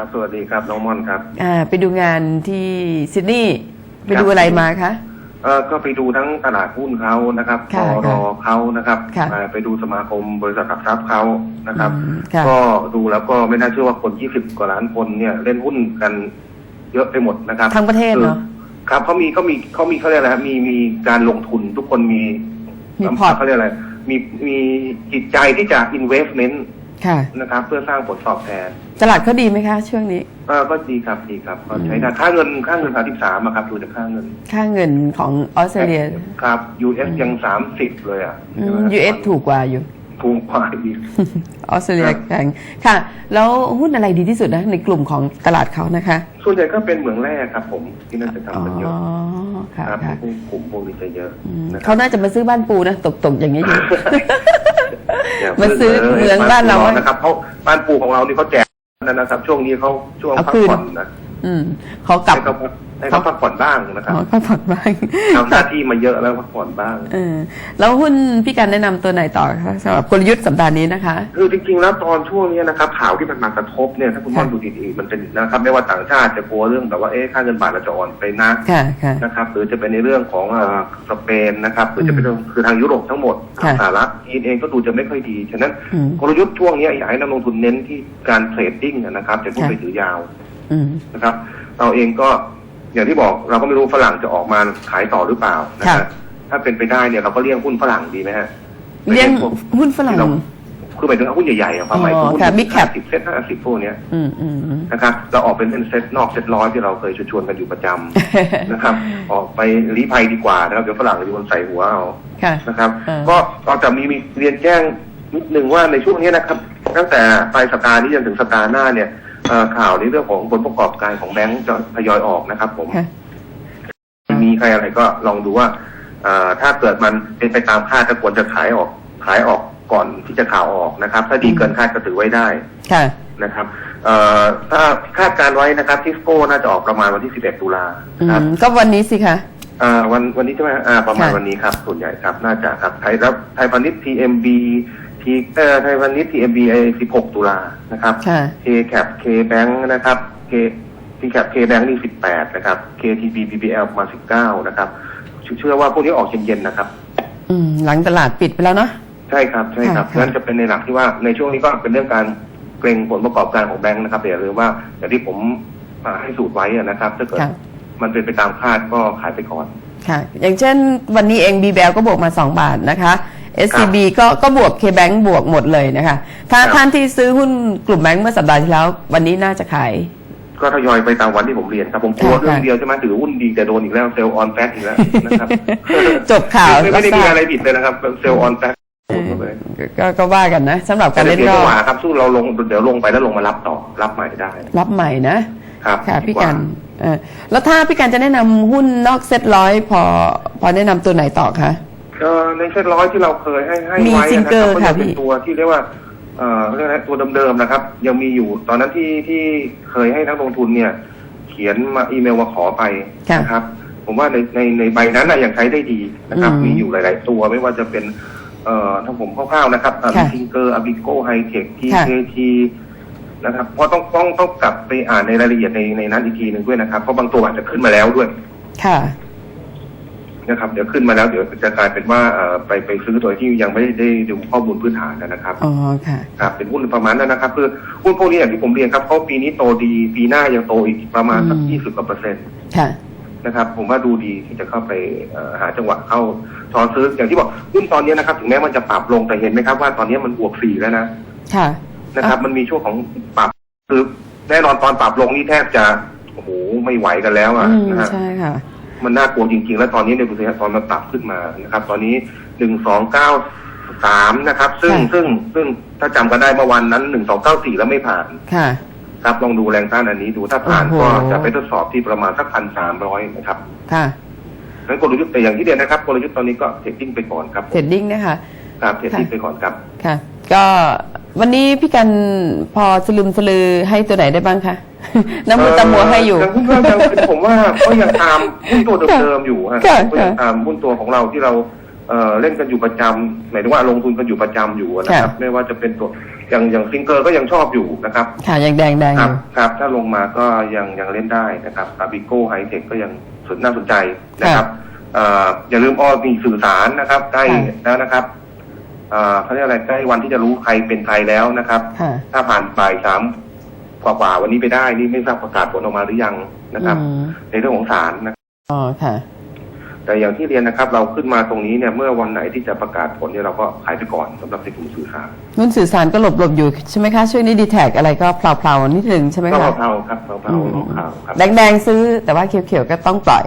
ครับสวัสดีครับน้องม่อนครับ อ่า ไปดูงานที่ซิดนีย์ไปครับดูอะไรมาคะ เออก็ไปดูทั้งตลาดหุ้นเขานะครับค่ะรอค่ะเขานะครับค่ะอ่าไปดูสมาคมบริษัทหลักทรัพย์เขานะครับ อืมค่ะ ก็ดูแล้วก็ไม่น่าเชื่อว่าคน20กว่าล้านคนเนี่ยเล่นหุ้นกันเยอะไปหมดนะครับ ทั้งประเทศเนาะคือครับเขามีเขามีเขามีเขาเรียกอะไรครับมีมีการลงทุนทุกคนมีมีพอร์ตเขาเรียกอะไรมีมีจิตใจที่จะ investment ค่ะนะครับ เพื่อสร้างผลตอบแทน ตลาดเขาดีไหมคะ ช่วงนี้ เออก็ดีครับดีครับก็ใช้อืมได้ค่าเงินค่าเงิน33อะครับดูจากค่าเงิน ค่าเงินของออสเตรเลียครับ US ยังสามสิบเลยอะอืม US ถูกกว่าอยู่ถูกกว่าอีก ออสเตรเลียครับแพงค่ะ แล้วหุ้นอะไรดีที่สุดนะในกลุ่มของตลาดเขานะคะ ส่วนใหญ่ก็เป็นเหมืองแร่ครับผมที่น่าจะอ๋อทำกันเยอะ ค่ะครับค่ะพวกกลุ่มพวกนี้จะเยอะอืมนะครัเขาน่าจะมาซื้อบ้านปูนะตกตกๆอย่างนี้อยู่ ย่มาซื้อเหมืองบ้านเราปูนะครับเพราะบ้านปูของเรานี่เขาแจกนะครับ ช่วงนี้เขาช่วงเอาพักคืน ผ่อนนะ อืมเขากลับให้เขาให้เขาพักผ่อนบ้างนะครับอ๋อเขาผ่อนบ้างทำหน้าที่มาเยอะแล้วพักผ่อนบ้างเออแล้วหุ้นพี่การแนะนำตัวไหนต่อคะสำหรับกลยุทธ์สัปดาห์นี้นะคะคือจริงๆแล้วตอนช่วงนี้นะครับข่าวที่มันมากระทบเนี่ยถ้าคุณม่อนค่ะดูดีๆมันจะนะครับ ไม่ว่าต่างชาติจะกลัวเรื่องแบบว่าเอ๊ะค่าเงินบาทเราจะอ่อนไปนะค่ะค่ะนะครับหรือจะเป็นในเรื่องของเอ่อสเปนนะครับหรือจะเป็นเรื่องคือทางยุโรปทั้งหมดค่ะสหรัฐจีนเองก็ดูจะไม่ค่อยดีฉะนั้นอืมกลยุทธ์ช่วงนี้อยากให้นักลงทุนเน้นที่การเทรดดิ้งนะครับจะพูดค่ะไปถือยาวอืม นะครับ เราเองก็อย่างที่บอกเราก็ไม่รู้ฝรั่งจะออกมาขายต่อหรือเปล่านะค่ะฮะถ้าเป็นไปได้เนี่ยเราก็เลี่ยงหุ้นฝรั่งดีไหมฮะเลี้ยงพวกหุ้นฝรั่งที่เราคือหมายถึงหุ้นใหญ่ๆอะความหมายอ๋อคือหุ้นค่ะ Big cap สิบเซ็ตห้าสิบพวกเนี้ยอืมอืมอืมนะครับเราออกเป็นเซ็ตนอกเซ็ตร้อยที่เราเคยชวนๆกันอยู่ประจำนะครับ ออกไปรีภัยดีกว่านะครับเดี๋ยวฝรั่งจะโยนใส่หัวเอาค่ะนะครับเออก็ตอนจะมีมีเรียนแจ้งนิดนึงว่าในช่วงนี้นะครับ ตั้งแต่ปลายสัปดาห์นี้จนถึงสัปดาห์หน้าเนี่ยเอ่อ ข่าวในเรื่องของผลประกอบการของแบงก์จะทยอยออกนะครับ ผมค่ะมีใครอะไรก็ลองดูว่าเอ่อถ้าเกิดมันเป็นไปตามคาดก็ควรจะขายออกขายออกก่อนที่จะข่าวออกนะครับ ถ้าดีเกินคาดก็ถือไว้ได้ ค่ะ นะครับเอ่อถ้าคาดการไว้นะครับทิสโก้น่าจะออกประมาณวันที่ 11 ตุลาอืครับม ก็วันนี้สิคะอ่าวันวันนี้ใช่ไหมอ่าประมาณค่ะ วันนี้ครับ ส่วนใหญ่ครับ น่าจะครับไทยรับไทยพาณิชย์ TMB ทีเอ่อไทยพาณิชย์ TMB ไอ16ตุลานะครับค่ะ K Cap K Bank นะครับ K T Cap K Bank นี่18นะครับ KTB BBL ประมาณ19นะครับเชื่อว่าพวกนี้ออกเย็นๆนะครับ อืม หลังตลาดปิดไปแล้วเนาะ ใช่ครับใช่ครับค่ะ นั่นจะเป็นในหลักที่ว่าในช่วงนี้ก็เป็นเรื่องการเกรงผลประกอบการของแบงค์นะครับแต่อย่าลืมว่าอย่างที่ผมอ่าให้สูตรไว้อะนะครับ ถ้าเกิดค่ะ มันเป็นไปตามคาดก็ขายไปก่อน ค่ะ อย่างเช่นวันนี้เอง b b l ก็บวกมา 2 บาทนะคะ SCB ก็ก็บวก KBank บวกหมดเลยนะคะ ถ้าครับ ท่านที่ซื้อหุ้นกลุ่มแบงก์เมื่อสัปดาห์ที่แล้ว วันนี้น่าจะขาย ก็ทยอยไปตามวันที่ผมเรียนครับผมกลัวค่ะ เรื่องเดียวใช่ไหมถือหุ้นดีแต่โดนอีกแล้วเซลล์ออนแฟกอีกแล้วนะครับจบข่าวไม่ไม่ได้ก็ทมีราบอะไรผิดเลยนะครับเซลล์ออนแฟกเออก็ก็ว่ากันนะสำหรับแต่การเดี๋เล่ยนวรจัองหวะบครับสู้เราลงเดี๋ยวลงไปแล้วลงมารับต่อรับใหม่ได้รับใหม่นะ ครับค่ะพี่ดีว่ากันเออแล้วถ้าพี่กันจะแนะนำหุ้นนอกเซ็ตร้อยพอ พอแนะนำตัวไหนต่อคะ เอ่อในเซ็ตร้อยที่เราเคยให้ให้มีไว้ซิงนะเกคอรับร์ก็ค่ะจะเป็นพี่ ตัวที่เรียกว่าเอ่อเรียกอะไรตัวเดิมๆนะครับ ยังมีอยู่ ตอนนั้นที่ที่เคยให้นักลงทุนเนี่ย เขียนมาอีเมลมาขอไปค่ะนะครับ ผมว่าในในในใบนั้นนะยังใช้ได้ดีนะครับ อืมมีอยู่หลาย ๆ ตัวไม่ว่าจะเป็น เอ่อถ้าผมคร่าวๆนะครับค่ะซิงเกอร์อบิโกไฮเทคทีค่ะ เคทีนะครับเพราะต้องต้องต้องกลับไปอ่านในรายละเอียดในในนั้นอีกทีหนึ่งด้วยนะครับเพราะบางตัวอาจจะขึ้นมาแล้วด้วย ค่ะ นะครับ เดี๋ยวขึ้นมาแล้วเดี๋ยวจะกลายเป็นว่าเอ่อไปไปซื้อโดยที่ยังไม่ได้ได้ดูข้อมูลพื้นฐานนะครับอ๋อค่ะครับเป็นหุ้นประมาณนั้นนะครับคือหุ้นพวกนี้อย่างที่ผมเรียนครับเขาปีนี้โตดี ปีหน้ายังโตอีกประมาณสักอืมยี่สิบกว่าเปอร์เซ็นต์ค่ะนะครับผมว่าดูดีที่จะเข้าไปเอ่อหาจังหวะเข้าทอนซื้ออย่างที่บอกหุ้นตอนนี้นะครับ ถึงแม้มันจะปรับลงแต่เห็นไหมครับว่าตอนนี้มันบวกสี่แล้วนะค่ะนะครับ มันมีช่วงของปรับคือแน่นอนตอนปรับลงนี่แทบจะโอ้โหไม่ไหวกันแล้วอะอืมนะฮะใช่ค่ะ มันน่ากลัวจริง ๆ แล้วตอนนี้ในบุตรตอนมันปรับขึ้นมานะครับ ตอนนี้หนึ่งสองเก้าสามนะครับ ซึ่งค่ะซึ่งซึ่งถ้าจำกันได้เมื่อวันนั้นหนึ่งสองเก้าสี่แล้วไม่ผ่านค่ะครับลองดูแรงต้านอันนี้ดูถ้าผ่านโอ้โหก็จะไปทดสอบที่ประมาณสักพันสามร้อยนะครับค่ะนั้นกลยุทธ์แต่อย่างที่เดียวนะครับกลยุทธ์ตอนนี้ก็เทรดดิ้งไปก่อนครับเทรดดิ้งนะคะครับเทรดดิ้งไปก่อนครับค่ะ ก็วันนี้พี่กันพอสลืมสลือให้ตัวไหนได้บ้างคะ น้ำมือตามัวให้อยู่ยังหุ้นยังคือผมว่าก็ยังตามหุ้นตัวเดิมๆอยู่ฮะค่ะก็ยังตามหุ้นตัวของเราที่เราเอ่อเล่นกันอยู่ประจำหมายถึงว่าลงทุนกันอยู่ประจำอยู่นะครับ ไม่ว่าจะเป็นตัวอย่างอย่างซิงเกอร์ก็ยังชอบอยู่นะครับค่ะยังแดงแดงคอรับยู่ครับ ถ้าลงมาก็ยังยังเล่นได้นะครับอาบิโก้ไฮเทคก็ยังสนน่าสนใจนะครับเอ่ออย่าลืมออมีสื่อสารนะครับใกล้ค่ะแล้วนะครับเอ่อเขาเรียกอะไรใกล้วันที่จะรู้ใครเป็นใครแล้วนะครับค่ะถ้าผ่านบ่ายสาม กว่าๆวันนี้ไปได้นี่ไม่ทราบประกาศผลออกมาหรือยังนะครับ อืมในเรื่องของสารนะ อ๋อค่ะ แต่อย่างที่เรียนนะครับ เราขึ้นมาตรงนี้เนี่ยเมื่อวันไหนที่จะประกาศผลเนี่ยเราก็ขายไปก่อนสำหรับในกลุ่มสื่อสารหุ้นสื่อสารก็หลบหลบอยู่ใช่ไหมคะ ช่วงนี้ดีแท็อะไรก็เพลาๆนิดหนึ่งใช่ไหมก็คะเผาๆครับเผาๆอืมลงข่าวครับแดงแดงๆซื้อแต่ว่าเขียวๆก็ต้องปล่อย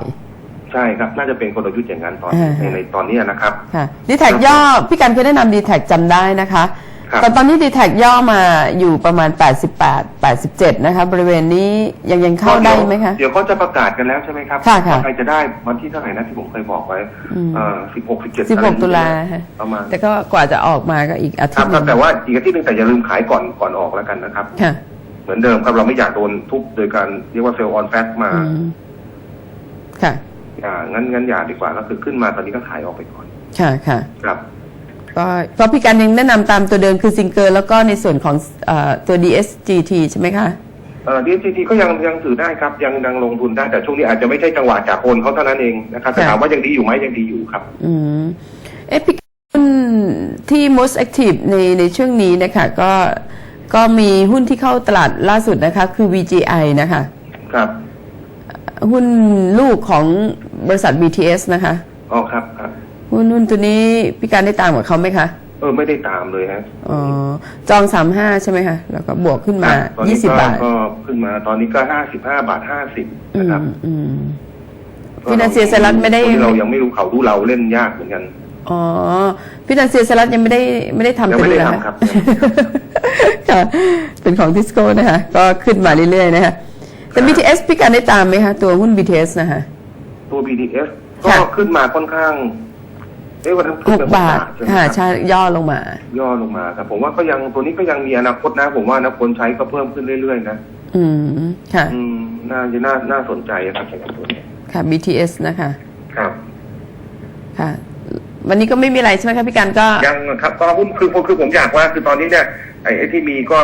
ใช่ครับ น่าจะเป็นกลยุทธ์อย่างนั้นตอนอ่าในในตอนนี้นะครับ ค่ะดีแท็ย่อพี่กันเคยแนะนำดีแท็จำได้นะคะ ครับแต่ตอนนี้ดีแท็ย่อมาอยู่ประมาณ 88 87 นะคะ บริเวณนี้ยังยังเข้าได้ไหมคะ เดี๋ยวเขาจะประกาศกันแล้วใช่ไหมครับค่ะค่ะว่าใครจะได้วันที่เท่าไหร่นะที่ผมเคยบอกไว้อืม เอ่อสิบหกสิบเจ็ด16 ตุลาค่ะประมาณแต่ก็กว่าจะออกมาก็อีกอาคทิรัตบย์หคนึรับงแต่ว่าอีกอาทิตย์หนึงแต่อย่าลืมขายก่อนก่อนออกแล้วกันนะครับ ค่ะเหมือนเดิมครับเราไม่อยากโดนทุบโดยการเรียกว่าเซลล์ออนแฟกมาอืมค่ะอย่างั้นงั้นอย่าดีกว่าก็คือขึ้นมาตอนนี้ก็ขายออกไปก่อน ค่ะค่ะ ครับ ก็ก็พี่กันยังแนะนำตามตัวเดิมคือซิงเกิลแล้วก็ในส่วนของเออตัว DSGT ใช่ไหมคะ เอ่อ DSGT ก็ยังยังถือได้ครับ ยังยังลงทุนได้แต่ช่วงนี้อาจจะไม่ใช่จังหวะจากโอนเขาเท่านั้นเองนะครับแต่ค่ะ ถามว่ายังดีอยู่ไหมยังดีอยู่ครับ อืมเอะพี่หุ้นที่ most active ในในช่วงนี้นะคะก็ก็มีหุ้นที่เข้าตลาดล่าสุดนะคะ คือ VGI นะคะ ครับหุ้นลูกของบริษัท BTS นะคะ อ๋อครับครับ หุ้หุ้นหุ้นตัวนี้พี่การได้ตามกับเขาไหมคะ เออไม่ได้ตามเลยฮะอ๋อ จอง35ใช่ไหมคะ แล้วก็บวกขึ้นมาตอนนี้20ก็บาท ก็ขึ้นมาตอนนี้ก็ห้าสิบห้าบาทห้าสิบอืนะมครับอืม ฟินาเซียสลัดไม่ได้ตรงนี้เรายังไม่รู้เขาดูเราเล่นยากเหมือนกัน อ๋อ พี่นันเซียสลัดยังไม่ได้ไม่ได้ทำยังไม่ได้ตัวทำครับ ค่ะ เป็นของทิสโก้นะคะ ก็ขึ้นมาเรื่อยๆนะคะ แต่ BTS พี่การได้ตามไหมคะ ตัวหุ้น BTS นะคะ ตัว BDS ก็ค่ะ ขึ้นมาค่อนข้าง เอ้วันนั้นหขึ้นกไปบาทใช่ไหมค่ะครับใช่ย่อลงมา ย่อลงมาแต่ผมว่าก็ยังตัวนี้ก็ยังมีอนาคตนะ ผมว่านะคนใช้ก็เพิ่มขึ้นเรื่อยๆนะอืมค่ะ อืมน่าจะน่าน่าสนใจครับสำหรับตัวนี้ค่ะ BTS นะคะ ครับ ค่ะ วันนี้ก็ไม่มีอะไรใช่ไหมคะพี่การก็ ยังครับก็หุ้นคือคือผมอยากว่าคือตอนนี้เนี่ยไอ้ไอ้ที่มีก็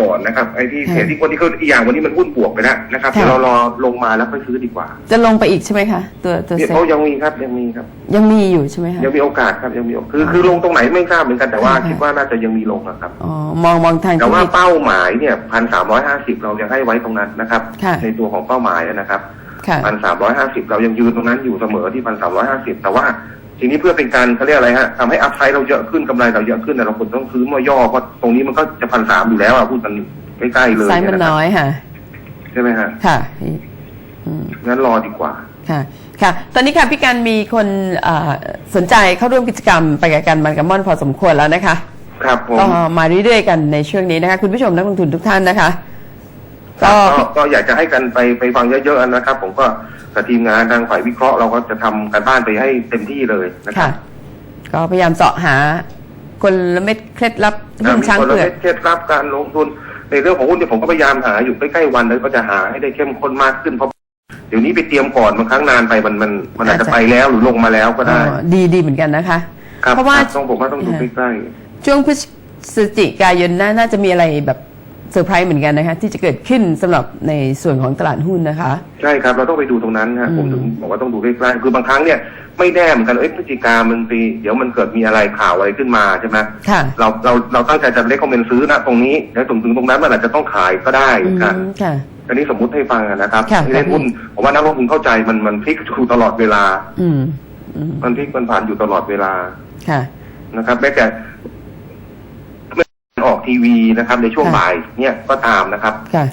ก่อนนะครับไอ้ที่ค่ะเสียที่คนที่เขาอีกอย่างวันนี้มันหุ้นบวกไปแล้วนะครับค่ะ เดี๋ยวเรารอลงมาแล้วค่อยซื้อดีกว่าจะลงไปอีกใช่ไหมคะ ตัวตัวเนี่ยเซ็ตเขายังมีครับยังมีครับ ยังมีอยู่ใช่ไหมคะ ยังมีโอกาสครับยังมีโอกาสคือคือลงตรงไหนไม่ทราบเหมือนกันแต่ว่าค่ะ คิดว่าน่าจะยังมีลงนะครับ อ๋อมองมองทางแต่ที่ว่าเป้าหมายเนี่ยพันสามร้อยห้าสิบเรายังให้ไว้ตรงนั้นนะครับ ค่ะ ในตัวของเป้าหมายนะครับค่ะ พันสามร้อยห้าสิบเรายังยืนตรงนั้นอยู่เสมอที่พันสามร้อยห้าสิบแต่ว่า ทีนี้เพื่อเป็นการเขาเรียกอะไรฮะทำให้อัพไซด์เราเยอะขึ้นกำไรเราเยอะขึ้นแต่เราควรต้องซื้อมาย่อเพราะตรงนี้มันก็จะพันสามอยู่แล้วอะพูดกันใกล้ๆเลยไซส์มันเยะครับน้อยค่ะ ใช่ไหมฮะค่ะอืมงั้นรอดีกว่าค่ะค่ะ ตอนนี้ค่ะพี่การมีคนเอ่อสนใจเข้าร่วมกิจกรรมไปกับการมันกับม่อนพอสมควรแล้วนะคะ ครับผมก็มาเรื่อยๆกันในช่วงนี้นะคะ คุณผู้ชมนักลงทุนทุกท่านนะคะครั ก็บก็ก็อยากจะให้กันไปไปฟังเยอะๆนะครับ ผมก็กับทีมงานทางฝ่ายวิเคราะห์เราก็จะทำการบ้านไปให้เต็มที่เลยนะครัค่ะบก็พยายามเสาะหากลเม็ดเคล็ดลับถ้าหุ้นมีช้างคนละเผือกเม็ดเคล็ดลับการลงทุนในเรื่องของหุ้นเนี่ยผมก็พยายามหาอยู่ใกล้ๆวันเลยก็จะหาให้ได้เข้มข้นมากขึ้นเพราะเดี๋ยวนี้ไปเตรียมก่อนบางครั้งนานไปมันมันมันอาจจะไปแล้วหรือลงมาแล้วก็ได้อ๋อดีดีเหมือนกันนะคะครับเพราะว่าคบต้องผมว่าต้องดูใกล้ช่วงพฤศจิกายนน่าน่าจะมีอะไรแบบ เซอร์ไพรส์เหมือนกันนะคะที่จะเกิดขึ้นสำหรับในส่วนของตลาดหุ้นนะคะๆใช่ครับเราต้องไปดูตรงนั้นฮะอืมผมถึงบอกว่าต้องดูใกล้ๆคือบางครั้งเนี่ยไม่แน่เหมือนกันเอ้ยพฤศจิกามันปีเดี๋ยวมันเกิดมีอะไรข่าวอะไรขึ้นมาใช่ไหมค่ะเราเราเราตั้งใจจะเล็กคอมเมนต์ซื้อนะตรงนี้แล้วถึงถึงตรงนั้นมันอาจจะต้องขายก็ได้เหอืมือนกันมค่ะอันนี้สมมุติให้ฟังอะนะครับค่ะที่เล่นหุ้นผมว่านักลงทุนเข้าใจมันมันพลิกอยู่ตลอดเวลา อืมอืมมันพลิกมันผ่านอยู่ตลอดเวลาค่ะนะครับแม้แต่ไม่ ออกทีวีนะครับ ในช่วงค่ะ บ่ายเนี่ยก็ตามนะครับค่ะ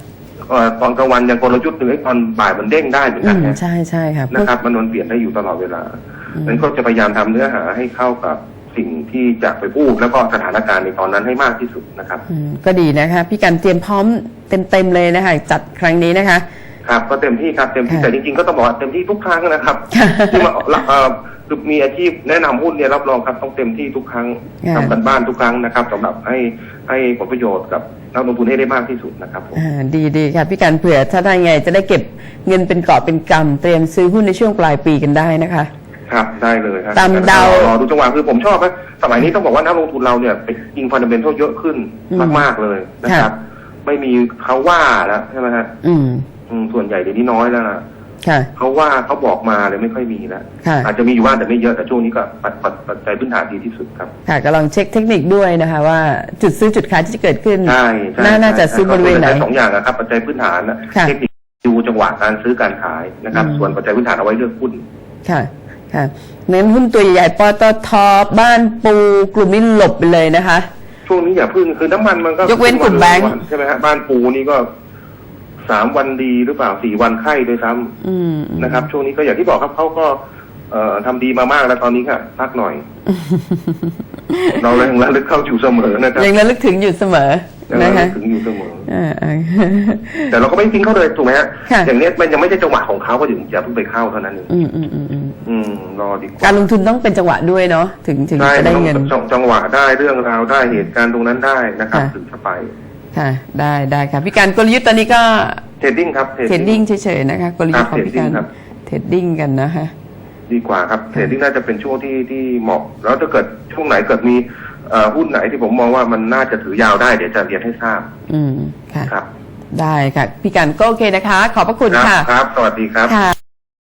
เอ่อตอนกลางวันยังกลยุทธ์หนึ่งไอ้ตอนบ่ายมันเด้งได้เหมือนอืกันม นะใช่ใช่ค่ะนะครับมันมันเปลี่ยนได้อยู่ตลอดเวลาอืม นั้นก็จะพยายามทำเนื้อหาให้เข้ากับสิ่งที่จะไปพูดแล้วก็สถานการณ์ในตอนนั้นให้มากที่สุดนะครับ อืมก็ดีนะคะ พี่การเตรียมพร้อมเต็มๆเลยนะคะ จัดครั้งนี้นะคะ ครับก็เต็มที่ครับเต็มที่ค่ะแต่จริงๆก็ต้องบอกว่าเต็มที่ทุกครั้งนะครับค่ะที่มาเอ่อคือมีอาชีพแนะนำหุ้นเนี่ยรับรองครับต้องเต็มที่ทุกครั้งค่ะทำกันบ้านทุกครั้งนะครับสำหรับให้ให้ผลประโยชน์กับนักลงทุนให้ได้มากที่สุดนะครับผมอ่าดีดีค่ะพี่การเผื่อถ้าได้ไงจะได้เก็บเงินเป็นกอบเป็นกำเตรียมซื้อหุ้นในช่วงปลายปีกันได้นะคะ ครับได้เลยครับตามเดารอดูจังหวะคือผมชอบนะสมัยนี้ต้องบอกว่านักลงทุนเราเนี่ยไปยิงฟันเดเมนทัลเยอะขึ้นอืมมากๆเลยนะครับ ไม่มีเขาว่าแล้วใช่ไหมฮะอืม อืมส่วนใหญ่เดี๋ยวนี้น้อยแล้วนะค่ะ เขาว่าเขาบอกมาเลยไม่ค่อยมีแล้วค่ะ อาจจะมีอยู่บ้างแต่ไม่เยอะแต่ช่วงนี้ก็ปัจปัจปัจจัยพื้นฐานดีที่สุดครับ ค่ะก็ลองเช็คเทคนิคด้วยนะคะ ว่าจุดซื้อจุดขายที่จะเกิดขึ้น ใช่ใช่น่าน่าจะใช่ซื้อบริเวณไหนใช้สองอย่างนะครับ ปัจจัยพื้นฐานนะค่ะเทคนิคดูจังหวะการซื้อการขายนะครับ อืม ส่วนปัจจัยพื้นฐานเอาไว้เลือกหุ้น ค่ะ ค่ะ เน้นหุ้นตัวใหญ่ๆปตทบ้านปูกลุ่มนี้หลบไปเลยนะคะ ช่วงนี้อย่าพึ่งคือน้ำมันมันก็ยกเว้นกลุ่มแบงก์ ใช่ไหมฮะบ้านปูนี่ก็ สามวันดีหรือเปล่าสี่วันไข้ด้วยซ้ำอืมอืมนะครับ ช่วงนี้ก็อย่างที่บอกครับเขาก็เอ่อทำดีมามากแล้วตอนนี้ค่ะพักหน่อย เราแรงระลึกเข้าอยู่เสมอนะครับยังระลึกถึงอยู่เสมอยังนะระลึคะกถึงอยู่เสมออ่าอ่าแต่เราก็ไม่ทิ้งเขาเลยถูกไหมฮะค่ะ อย่างเนี้ยมันยังไม่ใช่จังหวะของเขาก็ถึงอย่าเพิ่งไปเข้าเท่านั้นเองอืมอืมอืมอืมอืมรอดีกว่าการลงทุนต้องเป็นจังหวะด้วยเนาะถึงถึงใช่จะได้เงินจังจังหวะได้เรื่องราวได้เหตุการณ์ตรงนั้นได้นะครับ ค่ะ ถึงจะไป ค่ะ ได้ได้ค่ะพี่การกลยุทธ์ตอนนี้ก็เทรดดิ้งครับเทรดดิ้งเฉยๆนะคะกลยุทธ์ครัของบพี่การเทรดดิ้งครับเทรดดิ้งกันนะคะดีกว่าครับเทรดดิ้งน่าจะเป็นช่วงที่ที่เหมาะ แล้วถ้าเกิดช่วงไหนเกิดมีเอ่อหุ้นไหนที่ผมมองว่ามันน่าจะถือยาวได้เดี๋ยวจะเรียนให้ทราบ อืมค่ะครับ ได้ค่ะ พี่การก็โอเคนะคะ ขอบพระคุณครับค่ะครับ สวัสดีครับค่ะ